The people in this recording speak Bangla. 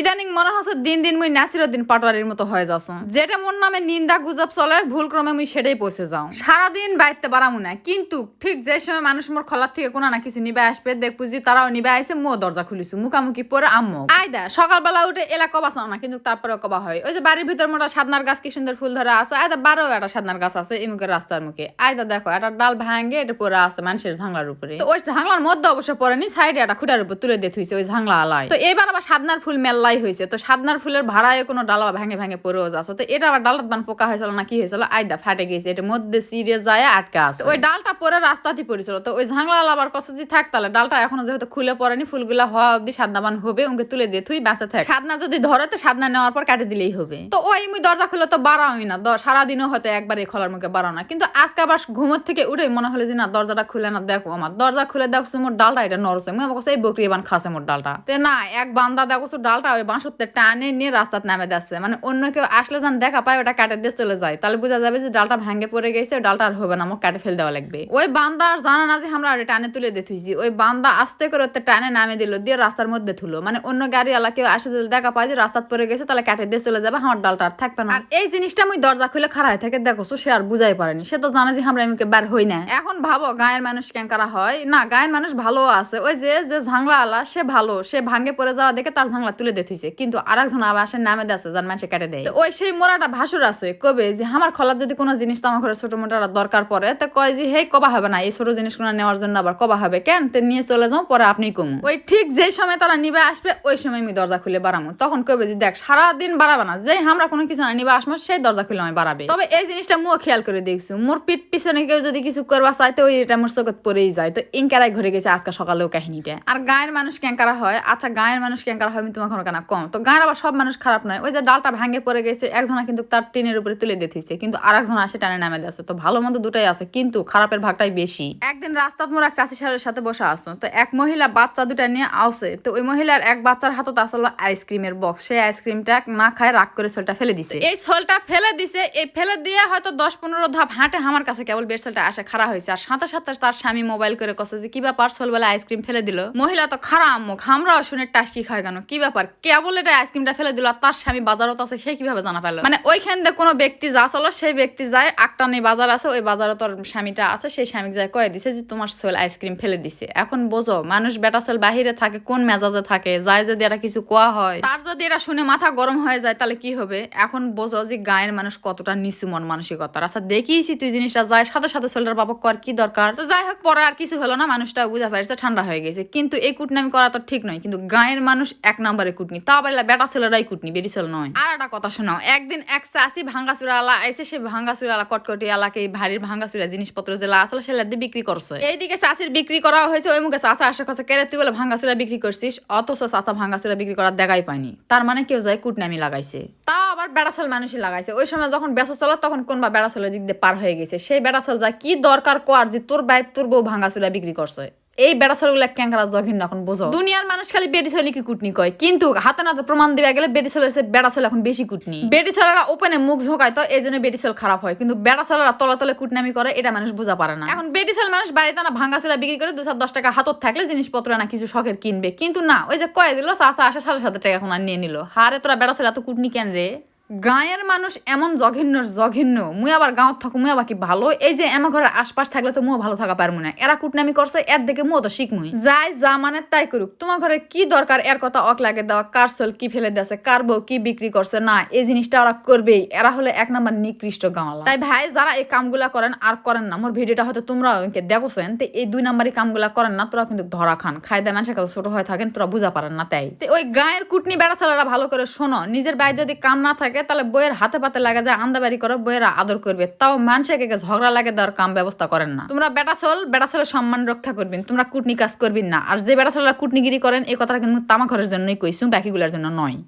ইদানিং মনে হচ্ছে দিন দিন মুই নাসিরুদ্দিন পাটোয়ারির মতো হয়ে যাচ্ছ। যেটা মোর নামে নিন্দা গুজব চলে ভুল ক্রমে মুই সেটাই পৌঁছে যাও। সারাদিন বাইতে পারামু না, কিন্তু ঠিক যে সময় মানুষ মোর খলার থেকে কোনো না কিছু নিবে আসবে, দেখব যে তারাও নিবে আইসে মো দরজা খুলিছু মুখামুখি পরে আম্মু। আয়দা সকালবেলা উঠে এলা কবা চাও না, কিন্তু তারপরে কবা হয়। ওই যে বাড়ির ভিতর মোটা সাদনার গাছ কি সুন্দর ফুল ধরে আছে আয়দা বারো একটা সাদনার গাছ আছে এই মুখের রাস্তার মুখে। আয়দা দেখো, একটা ডাল ভাঙে, এটা পরে আছে মানুষের ঝাংলার উপরে। তো ওই ঝাংলার মধ্যে অবশ্য পড়েনি, সাইডে একটা খুঁটার উপর তুলে দিয়ে থুইছে ওই ঝাংলা আলাই। তো এবার আবার সাদনার ফুল মেল্লাই হয়েছে তো সাদনার ফুলের ভাড়ায় কোনো ডালা ভেঙে ভেঙে পড়েও যাচ্ছে। তো এটা আবার ডালত বান পোকা হয়েছিল না কি হয়েছিল? আয়দা ফাটে গেছে। এটার মধ্যে সিরিয়ে যায় আটকে আছে। ওই ডালটা পরে রাস্তাতে পড়েছিল। তো ওই ঝাংলা আবার কাছে যে থাক তাহলে ডালটা এখনও যেহেতু খুলে পড়েনি ফুলগুলা হওয়া অব্দি সাদনাবান হবে ওকে তুলে দিয়ে তুই বেঁচে থাক। সাদনা যদি ধরে তো সাদনা নেওয়ার পর কাটে দিলেই হবে। তো ওই মুই দরজা খুলে তো বাড়াওই না। সারাদিনও হয়তো একবার এই খোলার মুখে বাড়াও না। কিন্তু আজকে আবার ঘুমোর থেকে উঠে মনে হলো যে না দরজাটা খুলে না দেখো আমার। দরজা খুলে দেখছ মোর ডালটা এটা নরছে মুই আমার কাছে এই বকরি বান খাসে মোর ডালটা। তে না এক বান্দা দেখছ ডালটা ওই বাঁশুতে টানে নিয়ে রাস্তাতে নামে যাচ্ছে। মানে অন্য কেউ আসলে যান দেখা পায়, ওটা কাটে দিয়ে চলে যায়। তাহলে বোঝা যাবে যে ডালটা ভাঙে পড়ে গেছে, ওই ডালটা আর হবে না আমার কাটে ফেল দেওয়া লাগবে। ওই বান্দা আর জানা না যে আমরা টানে তুলে দিতেছি ওই বান্দা আস্তে করে ওতে টানে নামে দিল, দিয়ে রাস্তার মধ্যে থুলো। মানে অন্য গাড়িওয়ালা কেউ আসে যদি দেখা পায় যে রাস্তাত পড়ে গেছে, তাহলে কাটে দিয়ে চলে যাবে, আমার ডালটা আর থাকবে না। আর এই জিনিসটা আমি দরজা খুলে খাড়াই থাকে, দেখো, সে আর বুঝাই পারেনি। সে তো জানে যে আমরা এমনি বার হই না এখন ভাবো, গায়ের মানুষ কেন করা হয়? না, গায়ের মানুষ ভালো আছে। ওই যে যে ঝাংলা আলা সে ভালো। সে ভাঙ্গে পড়ে যাওয়া দেখে তার ঝাংলা তুলে দিতেছে। কিন্তু আরেকজন আবার আসে নামে দেছে যার মানুষে কেটে দেয়। ওই সেই মোরাটা ভাসুর আছে কবে যে আমার খলার যদি কোনো জিনিস তো আমার ঘরে ছোট মোটা দরকার পড়ে তো কয় যে হে কবা হবে না এই ছোট জিনিসগুলো নেওয়ার জন্য আবার কবা হবে কেন? তো নিয়ে চলে যাও পরে আপনি কমু। ওই ঠিক যেই সময় তারা নিবে আসবে ওই সময় আমি দরজা খুলে বাড়াবো তখন কবে যে দেখ সারাদিন বাড়াবে না যেই আমরা কোনো কিছু না নিবে আসব সেই দরজা খুলে আমি বাড়াবে। তবে এই জিনিসটা মুও খেয়াল করে দেখছ মোর পিঠ পিছনে কেউ যদি কিছু করবা চাই তো ওই এটা মোর চোখত পড়েই যায়। তো ইনকারাই ঘুরে গেছে আজকে সকালেও কাহিনীটা। আর গায়ের মানুষ ক্যাঙ্কারা হয়। আচ্ছা গায়ের মানুষ ক্যাঙ্কারা হয় আমি তোমার কেন কম। তো গায়ের আবার সব মানুষ খারাপ নয়। ওই যে ডালটা ভাঙে পড়ে গেছে, একজনা কিন্তু তার টিনের উপরে তুলে দিতেছে কিন্তু আর একজন আসে টানে নামে দিচ্ছে তো ভালো মন্দ দুটাই আছে, কিন্তু খারাপের ভাগটাই বেশি। একদিন রাস্তাত মোর এক চাষি সাহেবের সাথে বসে আসো তো এক মহিলা বাচ্চা দুটা নিয়ে আসে তো ওই মহিলার এক বাচ্চার হাতত আসলো আইসক্রিমের বক্স সেই আইসক্রিমটা না খায়, রাগ করে সোলটা ফেলে দিছে। এই সোলটা ফেলে দিছে, এই ফেলে দিয়ে হয়তো দশ পনেরো ধাপ হাঁটে আমার কাছে কেবল বেড সোলটা আসে, খাড়া হয়েছে আর সাঁতার সাঁতার তার স্বামী মোবাইল করে কছে যে, কি ব্যাপার? সোলবেলা আইসক্রিম ফেলে দিল। মহিলা তো খারাপ মুখ আমরাও শুনে টাসকি খায় কেন? কি ব্যাপার? কেবল এটা আইসক্রিমটা ফেলে দিল আর তার স্বামী বাজারত আছে, সে কীভাবে জানা পেল মানে ওইখান দিয়ে কোনো ব্যক্তি যা চলো, সেই ব্যক্তি যায় আটটানি বাজার আছে, ওই বাজারে তোর স্বামীটা আছে, সেই স্বামীকে যায় কয়ে দিছে যে তোমার সোল আইসক্রিম ফেলে দিছে। এখন বোঝো, মানুষ বেটা সোল বাহিরে থাকে, কোন মেজাজে থাকে? যায় যদি এটা কিছু কোয়া হয়, তার যদি এটা শুনে মাথা গরম হয়ে যায়, তাহলে কি হবে? এখন বোঝো যে গায়ের মানুষ কতটা নিচু মন মানসিকতা আচ্ছা দেখিয়েছি তুই জিনিসটা, যায় সাথে সাথে সোলটার বাবা কর, কি দরকার? তো যাই হোক, পরে আর কিছু হলো না, মানুষটা বুঝা পারছে ঠান্ডা হয়ে গেছে। কিন্তু এই কুটনামি করা তো ঠিক নয়, কিন্তু গায়ের মানুষ এক নাম্বারে নম্বরে কুটনি। তা আবার বেটা ছেলেরাই কুটনি, বেটি ছেলে নয়। আর একটা কথা শোনাও, একদিন এক চাষি ভাঙ্গাচুরা আলা আইসে সে ভাঙ্গাচুরা আলা কটকটি আলাকে এই ভারীর ভাঙ্গাচুরা জিনিসপত্র যেগুলো আসলে সেগুলা দিয়ে বিক্রি করছে। এইদিকে চাষির বিক্রি করা হয়েছে, ওই মুখে চাষা আসে কথা কেরে, তুই বলে ভাঙ্গাচুরা বিক্রি করছিস? অথচ চাষা ভাঙ্গাচুরা বিক্রি করার দেখাই পায়নি। তার মানে কেউ যায় কুটনামি লাগাইছে। তাও আবার বেড়াছাল মানুষই লাগাইছে। ওই সময় যখন বেসা চলো, তখন কোন বা বেড়াছালের দিক দিয়ে পার হয়ে গেছে। সেই বেড়াছাল যায় কি দরকার কর যে তোর বাইর তোর বউ ভাঙ্গাচুরা বিক্রি করছে। এই বেড়াছালগুলো ক্যাঙ্কারা জঘিন এখন বোঝো? দুনিয়ার মানুষ খালি বেডিছালি কি কুটনি কয়? কিন্তু হাতে নাতে প্রমাণ দিবে গেলে বেডিছালের সে বেড়াছাল এখন বেশি কুটনি। বেডিছালেরা ওপেনে মুখ ঝোঁকায় তো এই জন্য বেটি বেডিছাল খারাপ হয়। কিন্তু বেড়াছালেরা তলে তলে কুটনামি করে এটা মানুষ বোঝা পারে না। এখন বেডিছাল মানুষ বাড়িতে না ভাঙ্গাচুরা বিক্রি করে দু দশ টাকা হাতত থাকলে জিনিসপত্র না কিছু শখের কিনবে। কিন্তু না ওই যে কয়ে দিল চাষা আসে সাড়ে সাত টাকা এখন আর নিয়ে নিল। হারে তোরা বেড়াছাল এত কুটনি কেন রে? গাঁয়ের মানুষ এমন জঘন্য জঘন্য। মুই আবার গাঁৱত থাকো, মুই আবার কি ভালো? এই যে আমার ঘরের আশপাশ থাকলে তো মুও ভালো থাকা পারব না। এরা কুটনামি করছে, এর দেখে মুও তো শিখমুই যাই, যা মানে তাই করুক। তোমার ঘরে কি দরকার? এর কথা অক লাগে দেওয়া। কার সল কি ফেলে দিয়েছে? কার বউ কি বিক্রি করছে? না, এই জিনিসটা ওরা করবেই। এরা হলে এক নাম্বার নিকৃষ্ট গাঁওয়ালা। তাই ভাই, যারা এই কামগুলা করেন, আর করেন না। মোর ভিডিওটা হয়তো তোমরা দেখোছেন, তো এই দুই নাম্বারই কামগুলা করেন না, তোরা কিন্তু ধরা খান। খাই দেয় মানুষের কাছে ছোট হয়ে থাকেন, তোরা বুঝা পারেন না তাই। ওই গায়ের কুটনি বেড়া ছেলেরা ভালো করে শোনো। নিজের বাইরে যদি কাম না থাকে তাহলে বইয়ের হাতে পাতে লাগে যায়, আন্দাবাড়ি করো বইয়ের আদর করবে। তাও মানুষের ঝগড়া লাগে দেওয়ার কাম ব্যবস্থা করেন না। তোমরা বেটা চল বেটা ছেলের সম্মান রক্ষা করবেন, তোমরা কুটনি কাজ করবেন না। আর যে বেটা ছেলেরা কুটনিগিরি করেন এই কথাটা কিন্তু তামা ঘরের জন্যই কইসু, বাকিগুলোর জন্য নয়।